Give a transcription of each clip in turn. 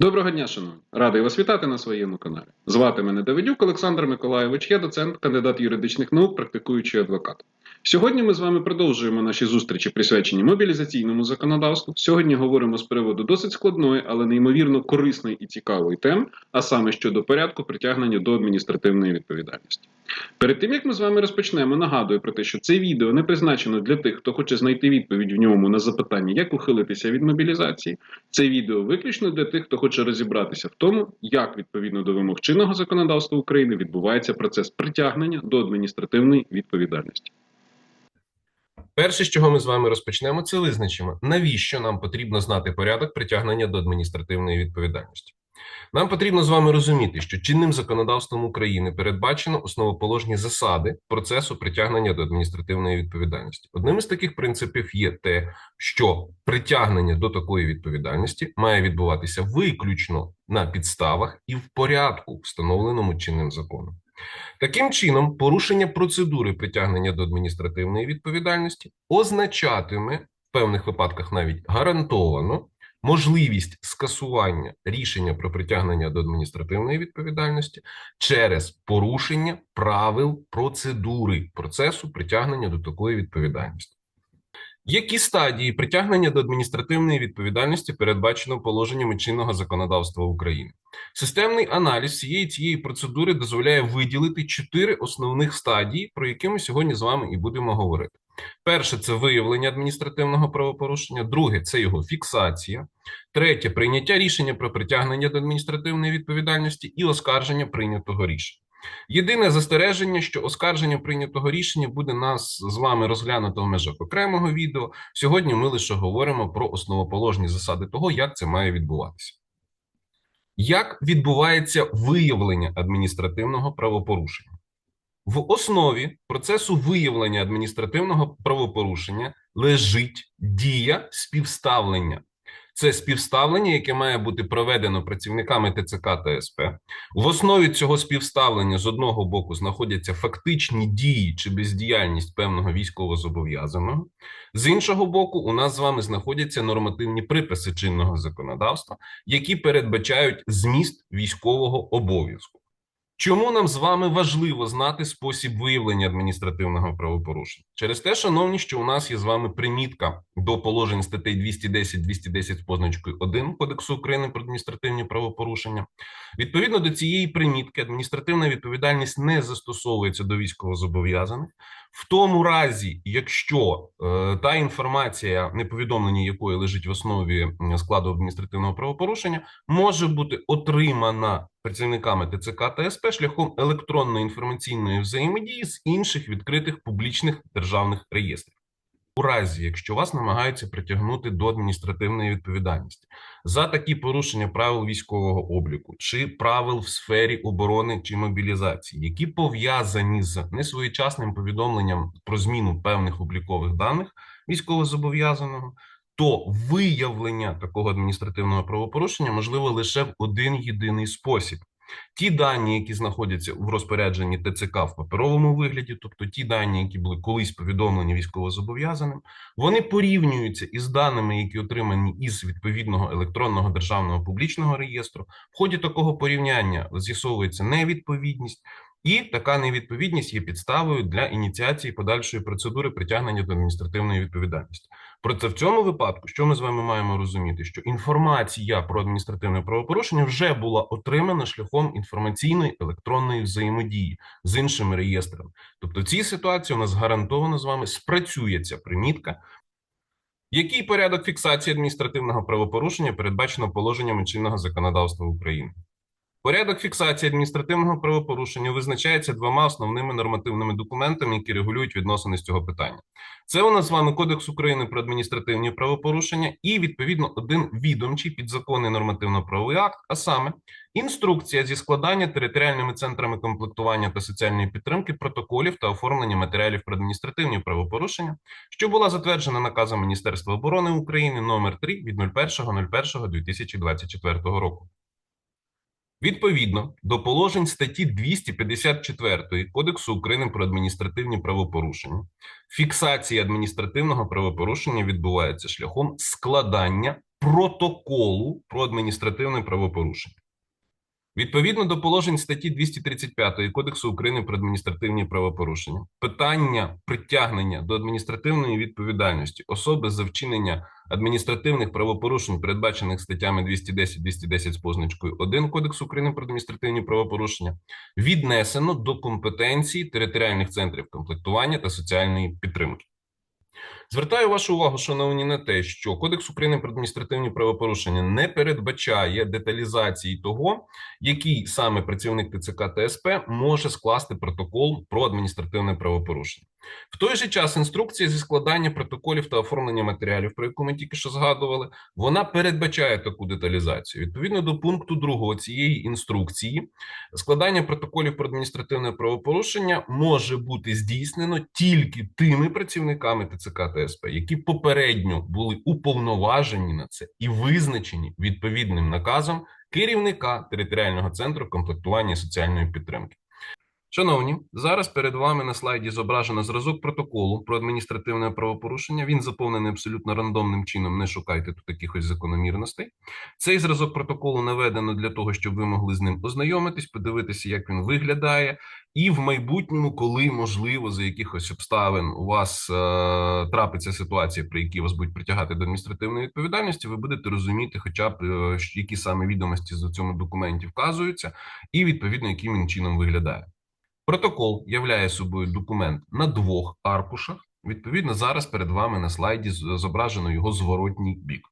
Доброго дня, шановні! Радий вас вітати на своєму каналі. Звати мене Давидюк Олександр Миколайович, я доцент, кандидат юридичних наук, практикуючий адвокат. Сьогодні ми з вами продовжуємо наші зустрічі, присвячені мобілізаційному законодавству. Сьогодні говоримо з приводу досить складної, але неймовірно корисної і цікавої теми, а саме щодо порядку притягнення до адміністративної відповідальності. Перед тим як ми з вами розпочнемо, нагадую про те, що це відео не призначено для тих, хто хоче знайти відповідь в ньому на запитання, як ухилитися від мобілізації. Це відео виключно для тих, хто хоче розібратися в тому, як відповідно до вимог чинного законодавства України відбувається процес притягнення до адміністративної відповідальності. Перше, з чого ми з вами розпочнемо, це визначимо, навіщо нам потрібно знати порядок притягнення до адміністративної відповідальності. Нам потрібно з вами розуміти, що чинним законодавством України передбачено основоположні засади процесу притягнення до адміністративної відповідальності. Одним із таких принципів є те, що притягнення до такої відповідальності має відбуватися виключно на підставах і в порядку, встановленому чинним законом. Таким чином, порушення процедури притягнення до адміністративної відповідальності означатиме в певних випадках навіть гарантовано можливість скасування рішення про притягнення до адміністративної відповідальності через порушення правил процедури процесу притягнення до такої відповідальності. Які стадії притягнення до адміністративної відповідальності передбачено положеннями чинного законодавства України? Системний аналіз всієї цієї процедури дозволяє виділити чотири основних стадії, про які ми сьогодні з вами і будемо говорити. Перше це виявлення адміністративного правопорушення, друге це його фіксація, третє прийняття рішення про притягнення до адміністративної відповідальності і оскарження прийнятого рішення. Єдине застереження, що оскарження прийнятого рішення буде нас з вами розглянуто в межах окремого відео. Сьогодні ми лише говоримо про основоположні засади того, як це має відбуватися. Як відбувається виявлення адміністративного правопорушення? В основі процесу виявлення адміністративного правопорушення лежить дія співставлення. Це співставлення, яке має бути проведено працівниками ТЦК та СП. В основі цього співставлення з одного боку знаходяться фактичні дії чи бездіяльність певного військовозобов'язаного. З іншого боку, у нас з вами знаходяться нормативні приписи чинного законодавства, які передбачають зміст військового обов'язку. Чому нам з вами важливо знати спосіб виявлення адміністративного правопорушення? Через те, шановні, що у нас є з вами примітка до положень статей 210, 210 з позначкою 1 Кодексу України про адміністративні правопорушення. Відповідно до цієї примітки, адміністративна відповідальність не застосовується до військовозобов'язаних. В тому разі, якщо е, та інформація, не повідомлення якої лежить в основі складу адміністративного правопорушення, може бути отримана працівниками ТЦК та СП шляхом електронної інформаційної взаємодії з інших відкритих публічних державних реєстрів. У разі, якщо вас намагаються притягнути до адміністративної відповідальності за такі порушення правил військового обліку чи правил в сфері оборони чи мобілізації, які пов'язані з несвоєчасним повідомленням про зміну певних облікових даних військовозобов'язаного, то виявлення такого адміністративного правопорушення можливо лише в один єдиний спосіб. Ті дані, які знаходяться в розпорядженні ТЦК в паперовому вигляді, тобто ті дані, які були колись повідомлені військовозобов'язаним, вони порівнюються із даними, які отримані із відповідного електронного державного публічного реєстру. В ході такого порівняння з'ясовується невідповідність, і така невідповідність є підставою для ініціації подальшої процедури притягнення до адміністративної відповідальності. Проте в цьому випадку, що ми з вами маємо розуміти, що інформація про адміністративне правопорушення вже була отримана шляхом інформаційної електронної взаємодії з іншими реєстрами. Тобто, в цій ситуації у нас гарантовано з вами спрацює ця примітка. Який порядок фіксації адміністративного правопорушення передбачено положеннями чинного законодавства України? Порядок фіксації адміністративного правопорушення визначається двома основними нормативними документами, які регулюють відносини з цього питання. Це у нас з вами Кодекс України про адміністративні правопорушення і відповідно один відомчий підзаконний нормативно-правовий акт, а саме інструкція зі складання територіальними центрами комплектування та соціальної підтримки протоколів та оформлення матеріалів про адміністративні правопорушення, що була затверджена наказом Міністерства оборони України номер 3 від 01.01.2024 року. Відповідно до положень статті 254 Кодексу України про адміністративні правопорушення, фіксація адміністративного правопорушення відбувається шляхом складання протоколу про адміністративне правопорушення. Відповідно до положень статті 235 Кодексу України про адміністративні правопорушення, питання притягнення до адміністративної відповідальності особи за вчинення адміністративних правопорушень, передбачених статтями 210-210 з позначкою 1 Кодексу України про адміністративні правопорушення, віднесено до компетенції територіальних центрів комплектування та соціальної підтримки. Звертаю вашу увагу, шановні, на те, що Кодекс України про адміністративні правопорушення не передбачає деталізації того, який саме працівник ТЦК та СП може скласти протокол про адміністративне правопорушення. В той же час інструкція зі складання протоколів та оформлення матеріалів, про яку ми тільки що згадували, вона передбачає таку деталізацію. Відповідно до пункту 2 цієї інструкції, складання протоколів про адміністративне правопорушення може бути здійснено тільки тими працівниками ТЦК та які попередньо були уповноважені на це і визначені відповідним наказом керівника територіального центру комплектування соціальної підтримки. Шановні, зараз перед вами на слайді зображено зразок протоколу про адміністративне правопорушення. Він заповнений абсолютно рандомним чином. Не шукайте тут якихось закономірностей. Цей зразок протоколу наведено для того, щоб ви могли з ним ознайомитись, подивитися, як він виглядає, і в майбутньому, коли можливо, за якихось обставин у вас е, трапиться ситуація, при якій вас будуть притягати до адміністративної відповідальності, ви будете розуміти, хоча б е, які саме відомості з цьому документі вказуються, і відповідно яким чином виглядає. Протокол являє собою документ на двох аркушах. Відповідно, зараз перед вами на слайді зображено його зворотній бік.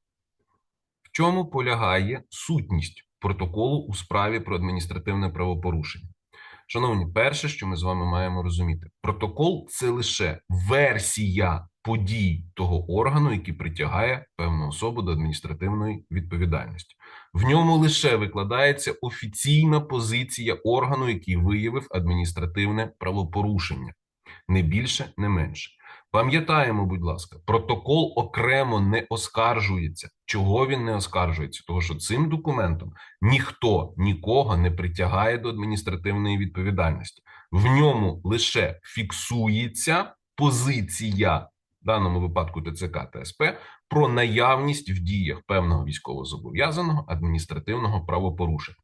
В чому полягає сутність протоколу у справі про адміністративне правопорушення? Шановні, перше, що ми з вами маємо розуміти, протокол це лише версія подій того органу, який притягає певну особу до адміністративної відповідальності. В ньому лише викладається офіційна позиція органу, який виявив адміністративне правопорушення, не більше, не менше. Пам'ятаємо, будь ласка, протокол окремо не оскаржується. Чого він не оскаржується? Тому що цим документом ніхто нікого не притягає до адміністративної відповідальності. В ньому лише фіксується позиція в даному випадку ТЦК та СП про наявність в діях певного військовозобов'язаного адміністративного правопорушення.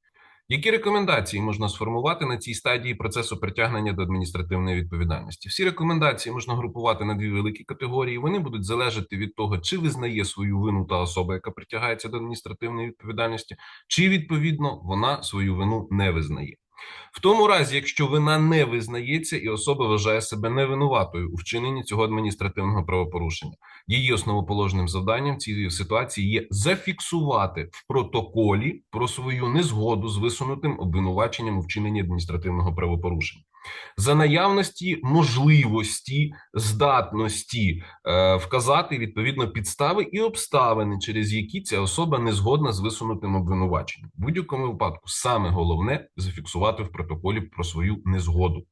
Які рекомендації можна сформувати на цій стадії процесу притягнення до адміністративної відповідальності? Всі рекомендації можна групувати на дві великі категорії. Вони будуть залежати від того, чи визнає свою вину та особа, яка притягається до адміністративної відповідальності, чи відповідно вона свою вину не визнає. В тому разі, якщо вина не визнається і особа вважає себе невинуватою у вчиненні цього адміністративного правопорушення, її основоположним завданням в цій ситуації є зафіксувати в протоколі про свою незгоду з висунутим обвинуваченням у вчиненні адміністративного правопорушення. За наявності можливості, здатності е, вказати відповідно підстави і обставини, через які ця особа не згодна з висунутим обвинуваченням. В будь-якому випадку саме головне зафіксувати в протоколі про свою незгоду.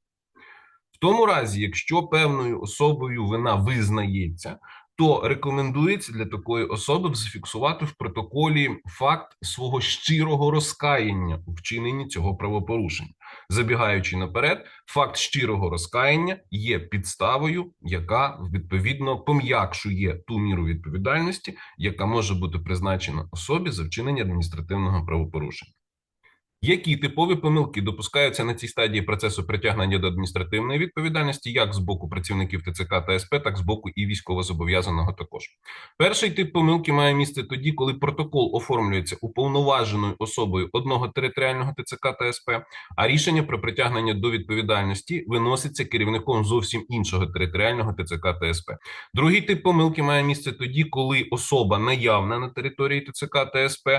В тому разі, якщо певною особою вина визнається, то рекомендується для такої особи зафіксувати в протоколі факт свого щирого розкаяння у вчиненні цього правопорушення. Забігаючи наперед, факт щирого розкаяння є підставою, яка відповідно пом'якшує ту міру відповідальності, яка може бути призначена особі за вчинення адміністративного правопорушення. Які типові помилки допускаються на цій стадії процесу притягнення до адміністративної відповідальності, як з боку працівників ТЦК та СП, так з боку і військовозобов'язаного також. Перший тип помилки має місце тоді, коли протокол оформлюється уповноваженою особою одного територіального ТЦК та СП, а рішення про притягнення до відповідальності виноситься керівником зовсім іншого територіального ТЦК та СП. Другий тип помилки має місце тоді, коли особа наявна на території ТЦК та СП,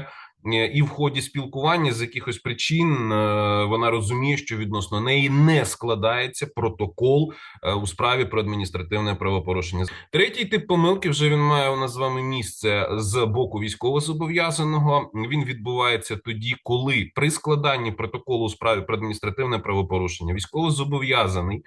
і в ході спілкування з якихось причин е, вона розуміє, що відносно неї не складається протокол е, у справі про адміністративне правопорушення. Третій тип помилки вже він має у нас з вами місце з боку військовозобов'язаного. Він відбувається тоді, коли при складанні протоколу у справі про адміністративне правопорушення військовозобов'язаний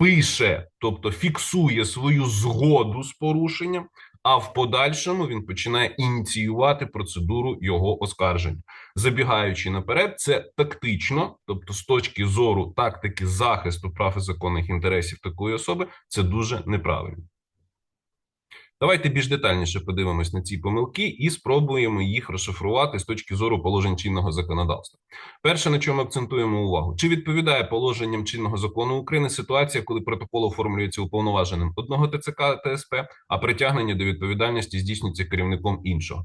пише, тобто фіксує свою згоду з порушенням а в подальшому він починає ініціювати процедуру його оскарження. Забігаючи наперед, це тактично, тобто з точки зору тактики захисту прав і законних інтересів такої особи, це дуже неправильно. Давайте більш детальніше подивимось на ці помилки і спробуємо їх розшифрувати з точки зору положень чинного законодавства. Перше, на чому акцентуємо увагу, чи відповідає положенням чинного закону України ситуація, коли протокол оформлюється уповноваженим одного ТЦК та СП, а притягнення до відповідальності здійснюється керівником іншого.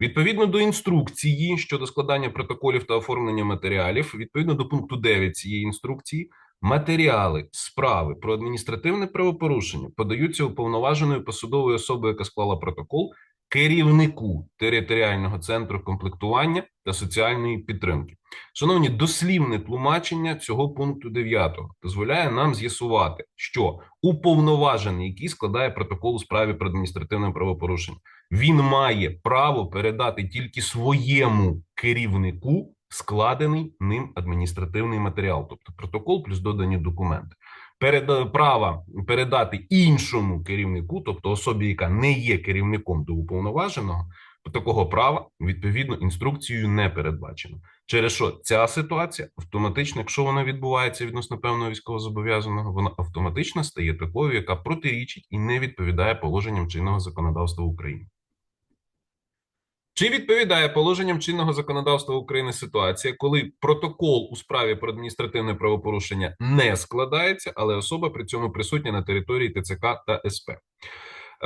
Відповідно до інструкції щодо складання протоколів та оформлення матеріалів, відповідно до пункту 9 цієї інструкції, матеріали справи про адміністративне правопорушення подаються уповноваженою посадовою особою, яка склала протокол, керівнику територіального центру комплектування та соціальної підтримки. Шановні, дослівне тлумачення цього пункту 9 дозволяє нам з'ясувати, що уповноважений, який складає протокол у справі про адміністративне правопорушення, він має право передати тільки своєму керівнику складений ним адміністративний матеріал, тобто протокол плюс додані документи. Перед права передати іншому керівнику, тобто особі, яка не є керівником до уповноваженого, такого права відповідно інструкцією не передбачено. Через що ця ситуація автоматично, якщо вона відбувається відносно певного військовозобов'язаного, вона автоматично стає такою, яка протирічить і не відповідає положенням чинного законодавства України. Чи відповідає положенням чинного законодавства України ситуація, коли протокол у справі про адміністративне правопорушення не складається, але особа при цьому присутня на території ТЦК та СП?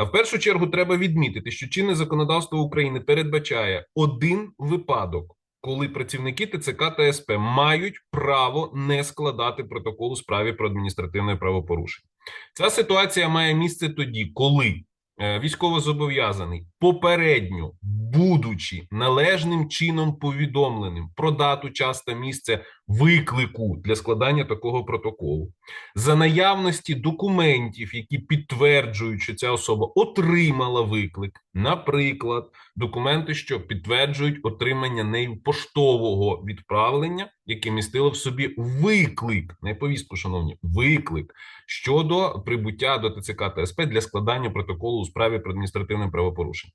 В першу чергу треба відмітити, що чинне законодавство України передбачає один випадок, коли працівники ТЦК та СП мають право не складати протокол у справі про адміністративне правопорушення. Ця ситуація має місце тоді, коли е, військовозобов'язаний попередньо, будучи належним чином повідомленим про дату, час та місце виклику для складання такого протоколу, за наявності документів, які підтверджують, що ця особа отримала виклик, наприклад, документи, що підтверджують отримання нею поштового відправлення, яке містило в собі виклик, не повістку, шановні, виклик щодо прибуття до ТЦК та СП для складання протоколу у справі про адміністративне правопорушення.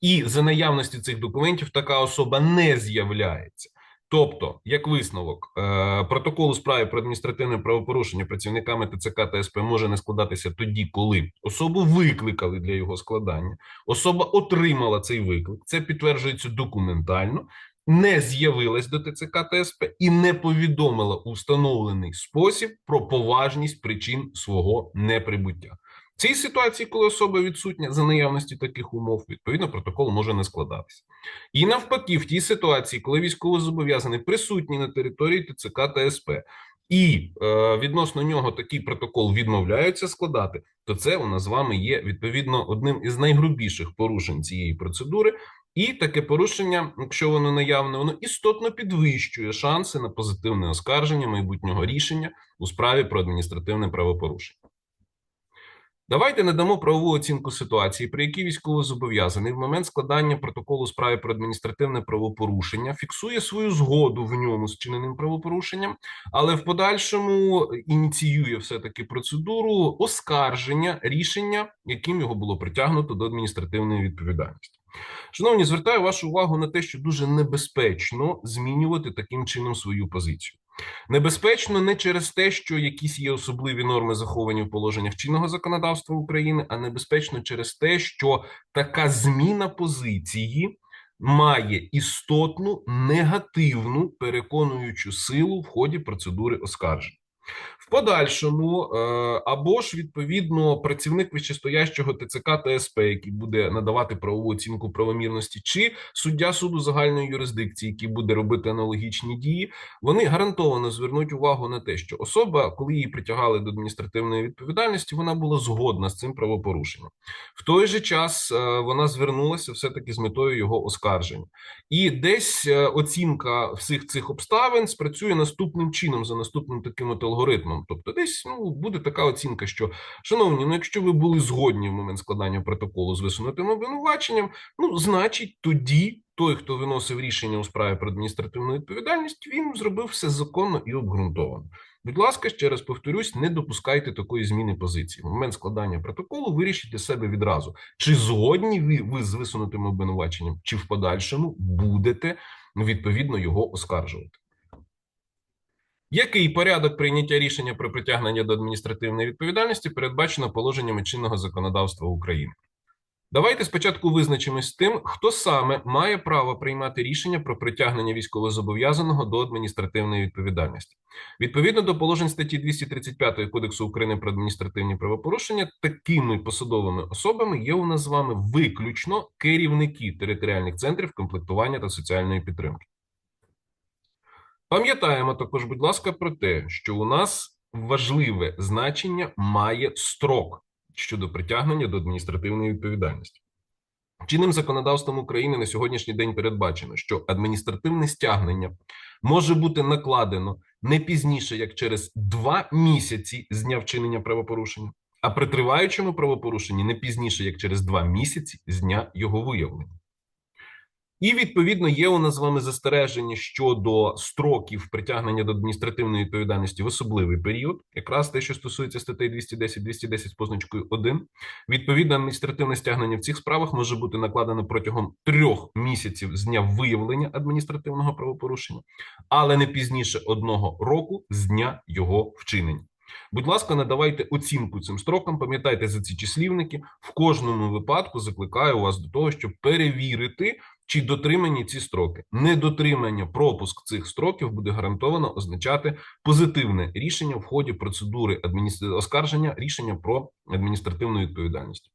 І за наявності цих документів така особа не з'являється. Тобто, як висновок, е, протокол у справі про адміністративне правопорушення працівниками ТЦК та СП може не складатися тоді, коли особу викликали для його складання, особа отримала цей виклик, це підтверджується документально, не з'явилась до ТЦК та СП і не повідомила у встановлений спосіб про поважність причин свого неприбуття. В цій ситуації, коли особа відсутня за наявності таких умов, відповідно протокол може не складатися. І навпаки, в тій ситуації, коли військовозобов'язаний присутній на території ТЦК та СП, і е, відносно нього такий протокол відмовляються складати, то це у нас з вами є відповідно одним із найгрубіших порушень цієї процедури. І таке порушення, якщо воно наявне, воно істотно підвищує шанси на позитивне оскарження майбутнього рішення у справі про адміністративне правопорушення. Давайте надамо правову оцінку ситуації, при якій військовозобов'язаний в момент складання протоколу справи про адміністративне правопорушення фіксує свою згоду в ньому з чиненим правопорушенням, але в подальшому ініціює все таки процедуру оскарження рішення, яким його було притягнуто до адміністративної відповідальності. Шановні, звертаю вашу увагу на те, що дуже небезпечно змінювати таким чином свою позицію. Небезпечно не через те, що якісь є особливі норми заховані в положеннях чинного законодавства України, а небезпечно через те, що така зміна позиції має істотну негативну переконуючу силу в ході процедури оскарження. Подальшому е, або ж відповідно працівник вищестоящого ТЦК та СП, який буде надавати правову оцінку правомірності, чи суддя суду загальної юрисдикції, який буде робити аналогічні дії, вони гарантовано звернуть увагу на те, що особа, коли її притягали до адміністративної відповідальності, вона була згодна з цим правопорушенням. В той же час е, вона звернулася все таки з метою його оскарження, і десь е, оцінка всіх цих обставин спрацює наступним чином за наступним таким от алгоритмом. Тобто, десь ну буде така оцінка, що шановні, ну якщо ви були згодні в момент складання протоколу з висунутим обвинуваченням, ну значить тоді. Той, хто виносив рішення у справі про адміністративну відповідальність, він зробив все законно і обґрунтовано. Будь ласка, ще раз повторюсь, не допускайте такої зміни позиції. В момент складання протоколу вирішіть для себе відразу, чи згодні ви, ви з висунутим обвинуваченням, чи в подальшому будете відповідно його оскаржувати. Який порядок прийняття рішення про притягнення до адміністративної відповідальності передбачено положеннями чинного законодавства України? Давайте спочатку визначимось з тим, хто саме має право приймати рішення про притягнення військовозобов'язаного до адміністративної відповідальності. Відповідно до положень статті 235 Кодексу України про адміністративні правопорушення, такими посадовими особами є у нас з вами виключно керівники територіальних центрів комплектування та соціальної підтримки. Пам'ятаємо також, будь ласка, про те, що у нас важливе значення має строк щодо притягнення до адміністративної відповідальності. Чинним законодавством України на сьогоднішній день передбачено, що адміністративне стягнення може бути накладено не пізніше, як через два місяці з дня вчинення правопорушення, а при триваючому правопорушенні не пізніше, як через два місяці з дня його виявлення. І відповідно є у нас з вами застереження щодо строків притягнення до адміністративної відповідальності в особливий період, якраз те, що стосується статей 210, 210 з позначкою 1. Відповідно, адміністративне стягнення в цих справах може бути накладено протягом трьох місяців з дня виявлення адміністративного правопорушення, але не пізніше одного року з дня його вчинення. Будь ласка, надавайте оцінку цим строкам. Пам'ятайте за ці числівники. В кожному випадку закликаю вас до того, щоб перевірити, чи дотримані ці строки. Недотримання пропуск цих строків буде гарантовано означати позитивне рішення в ході процедури адміністр... оскарження рішення про адміністративну відповідальність.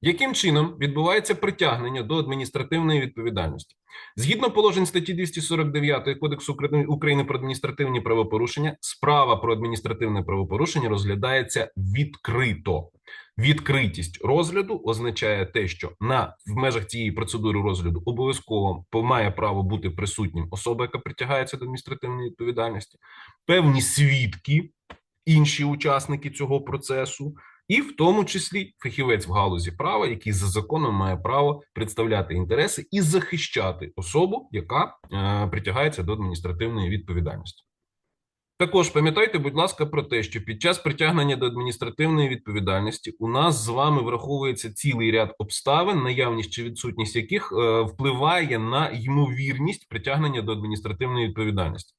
Яким чином відбувається притягнення до адміністративної відповідальності? Згідно положень статті 249 Кодексу України про адміністративні правопорушення, справа про адміністративне правопорушення розглядається відкрито. Відкритість розгляду означає те, що на в межах цієї процедури розгляду обов'язково має право бути присутнім особа, яка притягається до адміністративної відповідальності, певні свідки, інші учасники цього процесу, і в тому числі фахівець в галузі права, який за законом має право представляти інтереси і захищати особу, яка е, притягається до адміністративної відповідальності. Також пам'ятайте, будь ласка, про те, що під час притягнення до адміністративної відповідальності у нас з вами враховується цілий ряд обставин, наявність чи відсутність яких е, впливає на ймовірність притягнення до адміністративної відповідальності.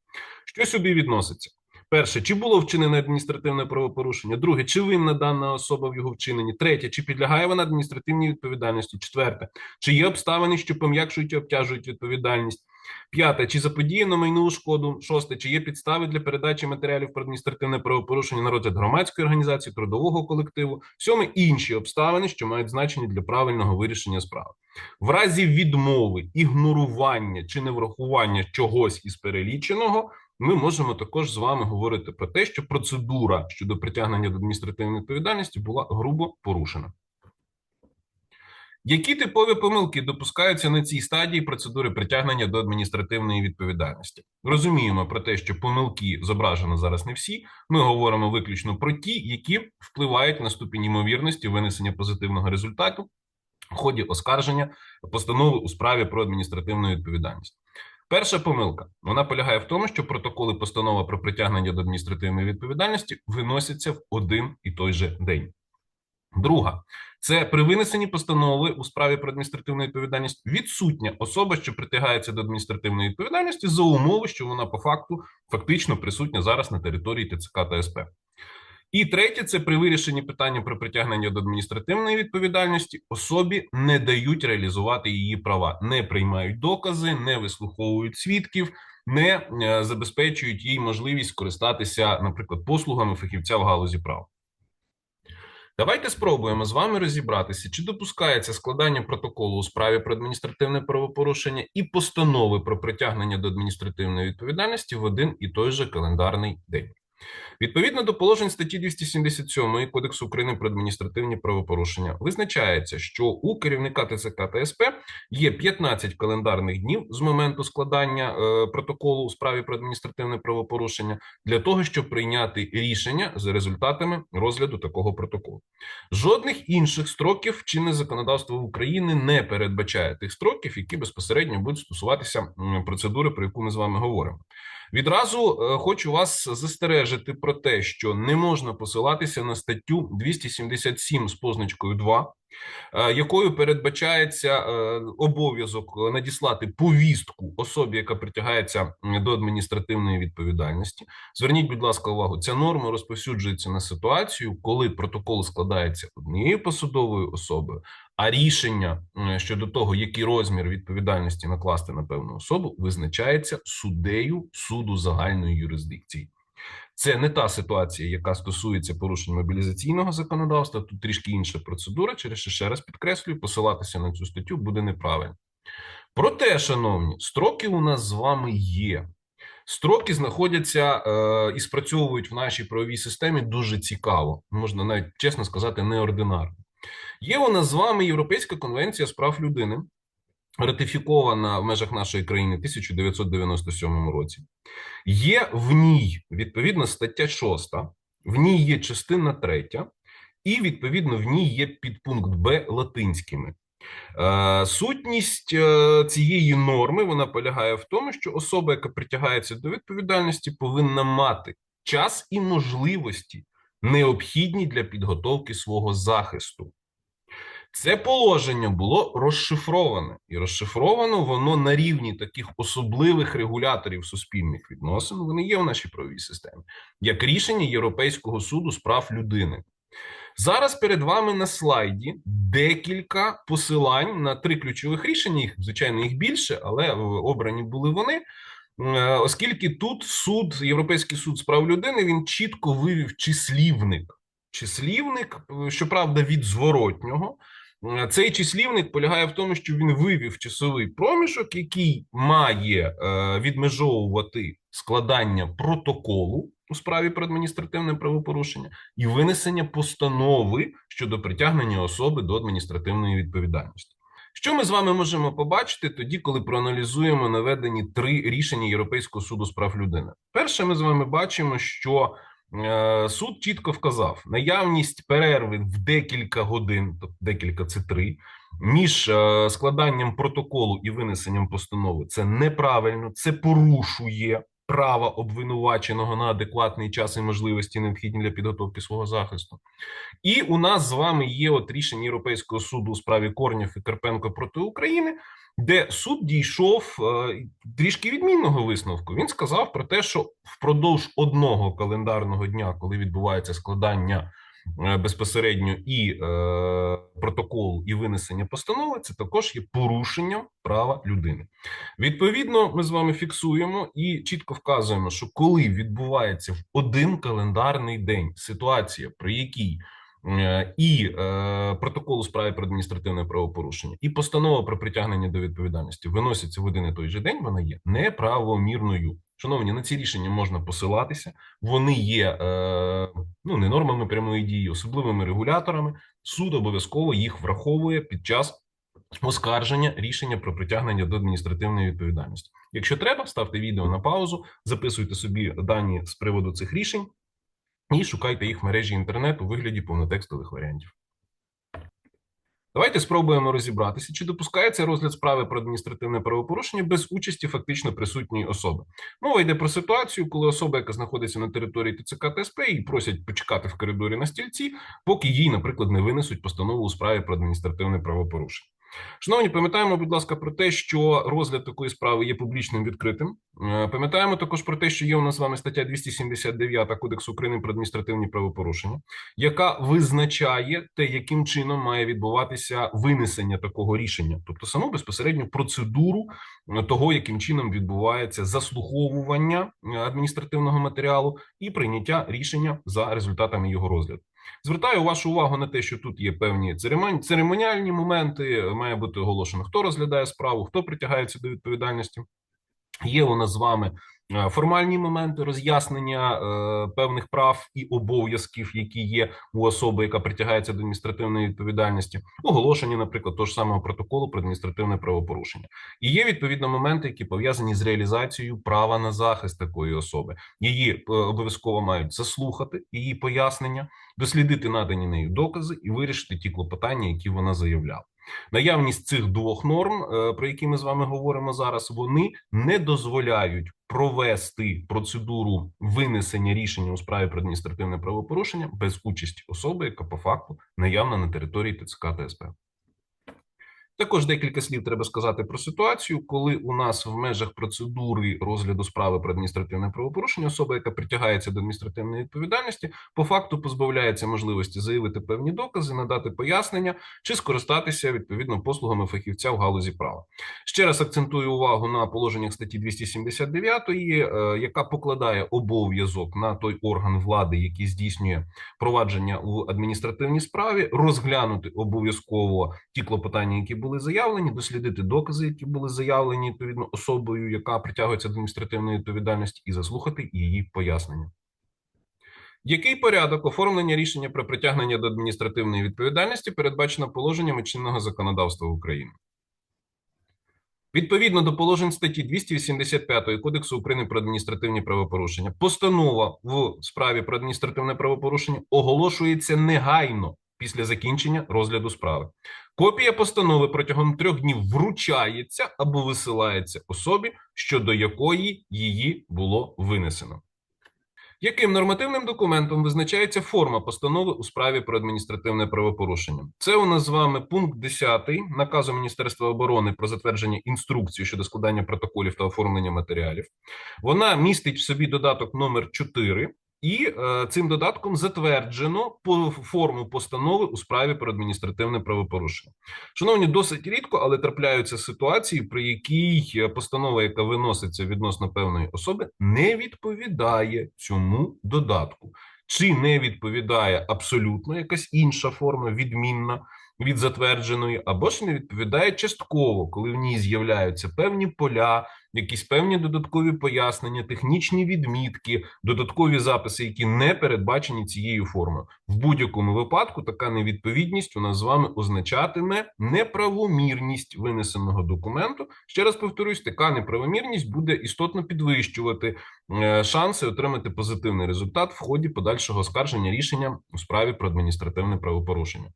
Що сюди відноситься? Перше, чи було вчинене адміністративне правопорушення? Друге, чи винна дана особа в його вчиненні? Третє, чи підлягає вона адміністративній відповідальності? Четверте, чи є обставини, що пом'якшують і обтяжують відповідальність? П'яте, чи заподіяно майнову шкоду? Шосте, чи є підстави для передачі матеріалів про адміністративне правопорушення на розгляд громадської організації, трудового колективу? Сьоме інші обставини, що мають значення для правильного вирішення справи. В разі відмови, ігнорування чи неврахування чогось із переліченого, ми можемо також з вами говорити про те, що процедура щодо притягнення до адміністративної відповідальності була грубо порушена. Які типові помилки допускаються на цій стадії процедури притягнення до адміністративної відповідальності? Розуміємо про те, що помилки зображено зараз не всі. Ми говоримо виключно про ті, які впливають на ступінь ймовірності винесення позитивного результату в ході оскарження постанови у справі про адміністративну відповідальність. Перша помилка вона полягає в тому, що протоколи постанова про притягнення до адміністративної відповідальності виносяться в один і той же день. Друга це при винесенні постанови у справі про адміністративну відповідальність відсутня особа, що притягається до адміністративної відповідальності за умови, що вона по факту фактично присутня зараз на території ТЦК та СП. І третє, це при вирішенні питання про притягнення до адміністративної відповідальності особі не дають реалізувати її права, не приймають докази, не вислуховують свідків, не е, забезпечують їй можливість скористатися, наприклад, послугами фахівця в галузі права. Давайте спробуємо з вами розібратися, чи допускається складання протоколу у справі про адміністративне правопорушення і постанови про притягнення до адміністративної відповідальності в один і той же календарний день. Відповідно до положень статті 277 Кодексу України про адміністративні правопорушення визначається, що у керівника ТЦК та СП є 15 календарних днів з моменту складання е, протоколу у справі про адміністративне правопорушення для того, щоб прийняти рішення за результатами розгляду такого протоколу. Жодних інших строків чинне законодавство України не передбачає тих строків, які безпосередньо будуть стосуватися процедури, про яку ми з вами говоримо. Відразу е, хочу вас застережити про те, що не можна посилатися на статтю 277 з позначкою 2, е, якою передбачається е, обов'язок надіслати повістку особі, яка притягається до адміністративної відповідальності. Зверніть, будь ласка, увагу, ця норма розповсюджується на ситуацію, коли протокол складається однією посадовою особою, А рішення щодо того, який розмір відповідальності накласти на певну особу, визначається суддею суду загальної юрисдикції. Це не та ситуація, яка стосується порушень мобілізаційного законодавства. Тут трішки інша процедура. Через що ще раз підкреслюю, посилатися на цю статтю буде неправильно. Проте, шановні, строки у нас з вами є. Строки знаходяться е, і спрацьовують в нашій правовій системі дуже цікаво, можна навіть чесно сказати, неординарно. Є у нас з вами Європейська конвенція з прав людини, ратифікована в межах нашої країни в 1997 році. Є в ній відповідно стаття 6, в ній є частина 3, і відповідно в ній є підпункт Б латинськими. Е, Сутність е, цієї норми вона полягає в тому, що особа, яка притягається до відповідальності, повинна мати час і можливості, необхідні для підготовки свого захисту. Це положення було розшифроване, і розшифровано воно на рівні таких особливих регуляторів суспільних відносин. Вони є в нашій правовій системі, як рішення Європейського суду з прав людини. Зараз перед вами на слайді декілька посилань на три ключових рішення. Їх звичайно їх більше, але обрані були вони. Е, Оскільки тут суд, Європейський суд з прав людини, він чітко вивів числівник. Числівник, е, щоправда, від зворотнього. Е, Цей числівник полягає в тому, що він вивів часовий проміжок, який має відмежовувати складання протоколу у справі про адміністративне правопорушення і винесення постанови щодо притягнення особи до адміністративної відповідальності. Що ми з вами можемо побачити тоді, коли проаналізуємо наведені три рішення Європейського суду з прав людини? Перше, ми з вами бачимо, що е, суд чітко вказав наявність перерви в декілька годин, тобто декілька це три, між е, складанням протоколу і винесенням постанови. Це неправильно, це порушує права обвинуваченого на адекватний час і можливості, необхідні для підготовки свого захисту. І у нас з вами є от рішення Європейського суду у справі Корнєв і Карпенко проти України, де суд дійшов е, трішки відмінного висновку. Він сказав про те, що впродовж одного календарного дня, коли відбувається складання безпосередньо і е, протоколу, і винесення постанови, це також є порушенням права людини. Відповідно, ми з вами фіксуємо і чітко вказуємо, що коли відбувається в один календарний день ситуація, при якій е, і е, протокол у справі про адміністративне правопорушення, і постанова про притягнення до відповідальності виносяться в один і той же день, вона є неправомірною. Шановні, на ці рішення можна посилатися. Вони є е, ну не нормами прямої дії, особливими регуляторами. Суд обов'язково їх враховує під час оскарження рішення про притягнення до адміністративної відповідальності. Якщо треба, ставте відео на паузу, записуйте собі дані з приводу цих рішень і шукайте їх в мережі інтернету у вигляді повнотекстових варіантів. Давайте спробуємо розібратися, чи допускається розгляд справи про адміністративне правопорушення без участі фактично присутньої особи. Мова йде про ситуацію, коли особа, яка знаходиться на території ТЦК ТСП, її просять почекати в коридорі на стільці, поки їй, наприклад, не винесуть постанову у справі про адміністративне правопорушення. Шановні, пам'ятаємо, будь ласка, про те, що розгляд такої справи є публічним відкритим. Е, Пам'ятаємо також про те, що є у нас з вами стаття 279 Кодексу України про адміністративні правопорушення, яка визначає те, яким чином має відбуватися винесення такого рішення, тобто саму безпосередню процедуру того, яким чином відбувається заслуховування е, адміністративного матеріалу і прийняття рішення за результатами його розгляду. Звертаю вашу увагу на те, що тут є певні церемоні- церемоніальні моменти. Має бути оголошено, хто розглядає справу, хто притягається до відповідальності. Є у нас з вами формальні моменти роз'яснення е, певних прав і обов'язків, які є у особи, яка притягається до адміністративної відповідальності, оголошення, наприклад, того ж самого протоколу про адміністративне правопорушення. І є відповідно моменти, які пов'язані з реалізацією права на захист такої особи. Її е, обов'язково мають заслухати її пояснення, дослідити надані нею докази і вирішити ті клопотання, які вона заявляла. Наявність цих двох норм, е, про які ми з вами говоримо зараз, вони не дозволяють провести процедуру винесення рішення у справі про адміністративне правопорушення без участі особи, яка по факту наявна на території ТЦК ТСП. Також декілька слів треба сказати про ситуацію, коли у нас в межах процедури розгляду справи про адміністративне правопорушення особа, яка притягається до адміністративної відповідальності, по факту позбавляється можливості заявити певні докази, надати пояснення чи скористатися відповідно послугами фахівця в галузі права. Ще раз акцентую увагу на положеннях статті 279, е, яка покладає обов'язок на той орган влади, який здійснює провадження у адміністративній справі, розглянути обов'язково ті клопотання, які були заявлені, дослідити докази, які були заявлені відповідно особою, яка притягується до адміністративної відповідальності, і заслухати її пояснення. Який порядок оформлення рішення про притягнення до адміністративної відповідальності передбачено положеннями чинного законодавства України? Відповідно до положень статті 285 Кодексу України про адміністративні правопорушення, постанова в справі про адміністративне правопорушення оголошується негайно після закінчення розгляду справи. Копія постанови протягом трьох днів вручається або висилається особі, щодо якої її було винесено. Яким нормативним документом визначається форма постанови у справі про адміністративне правопорушення? Це у нас з вами пункт 10 наказу Міністерства оборони про затвердження інструкції щодо складання протоколів та оформлення матеріалів. Вона містить в собі додаток номер 4, і е, цим додатком затверджено по форму постанови у справі про адміністративне правопорушення. Шановні, досить рідко, але трапляються ситуації, при якій е, постанова, яка виноситься відносно певної особи, не відповідає цьому додатку, чи не відповідає абсолютно якась інша форма, відмінна від затвердженої, або ж не відповідає частково, коли в ній з'являються певні поля, якісь певні додаткові пояснення, технічні відмітки, додаткові записи, які не передбачені цією формою. В будь-якому випадку така невідповідність у нас з вами означатиме неправомірність винесеного документу. Ще раз повторюсь, така неправомірність буде істотно підвищувати е, шанси отримати позитивний результат в ході подальшого оскарження рішення у справі про адміністративне правопорушення.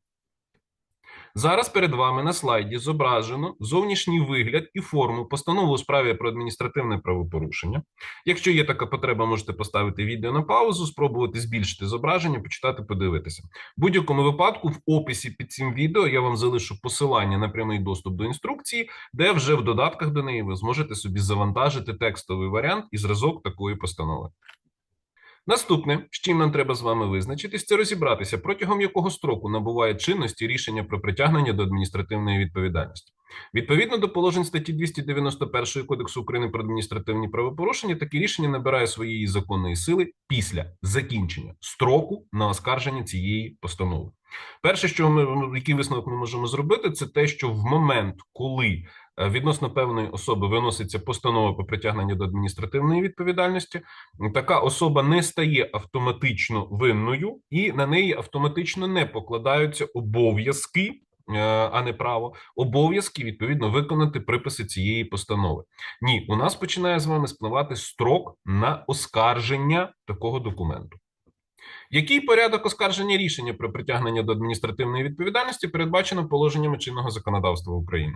Зараз перед вами на слайді зображено зовнішній вигляд і форму постанови у справі про адміністративне правопорушення. Якщо є така потреба, можете поставити відео на паузу, спробувати збільшити зображення, почитати, подивитися. В будь-якому випадку, в описі під цим відео я вам залишу посилання на прямий доступ до інструкції, де вже в додатках до неї ви зможете собі завантажити текстовий варіант і зразок такої постанови. Наступне, з чим нам треба з вами визначитись, це розібратися, протягом якого строку набуває чинності рішення про притягнення до адміністративної відповідальності. Відповідно до положень статті 291 Кодексу України про адміністративні правопорушення, таке рішення набирає своєї законної сили після закінчення строку на оскарження цієї постанови. Перше, що ми який висновок ми можемо зробити, це те, що в момент, коли відносно певної особи виноситься постанова про притягнення до адміністративної відповідальності, така особа не стає автоматично винною, і на неї автоматично не покладаються обов'язки. е, А не право обов'язки відповідно виконати приписи цієї постанови. Ні, у нас починає з вами спливати строк на оскарження такого документу. Який порядок оскарження рішення про притягнення до адміністративної відповідальності передбачено положеннями чинного законодавства України?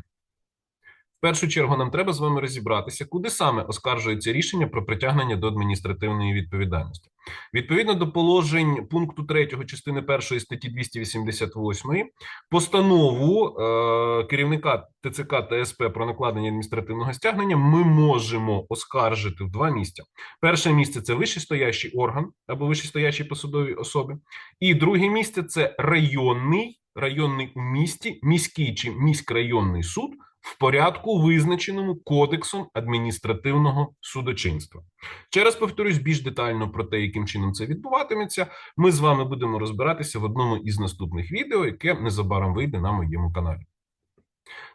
Першу чергу нам треба з вами розібратися, куди саме оскаржується рішення про притягнення до адміністративної відповідальності. Відповідно до положень пункту 3 частини 1 статті 288 постанову е, керівника ТЦК та СП про накладення адміністративного стягнення ми можемо оскаржити в два місця. Перше місце це вищестоящий орган або вищестоящі посадові особи, і друге місце це районний, районний у місті, міський чи міськрайонний суд в порядку, визначеному Кодексом адміністративного судочинства. Ще раз повторюсь більш детально про те, яким чином це відбуватиметься. Ми з вами будемо розбиратися в одному із наступних відео, яке незабаром вийде на моєму каналі.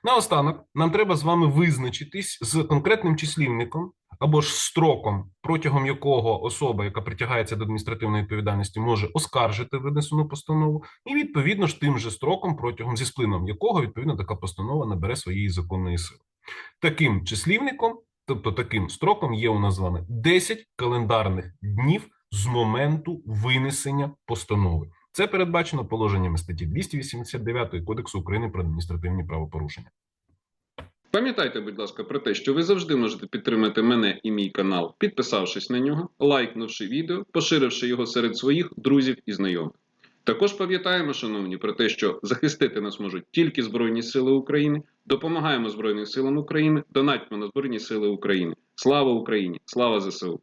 Наостанок, нам треба з вами визначитись з конкретним числівником або ж строком, протягом якого особа, яка притягається до адміністративної відповідальності, може оскаржити винесену постанову, і відповідно ж тим же строком, протягом зі сплином якого відповідно така постанова набере своєї законної сили. Таким числівником, тобто таким строком, є у нас з вами 10 календарних днів з моменту винесення постанови. Це передбачено положеннями статті 289 Кодексу України про адміністративні правопорушення. Пам'ятайте, будь ласка, про те, що ви завжди можете підтримати мене і мій канал, підписавшись на нього, лайкнувши відео, поширивши його серед своїх друзів і знайомих. Також пам'ятаємо, шановні, про те, що захистити нас можуть тільки Збройні Сили України. Допомагаємо Збройним силам України, донатьмо на Збройні Сили України. Слава Україні! Слава ЗСУ!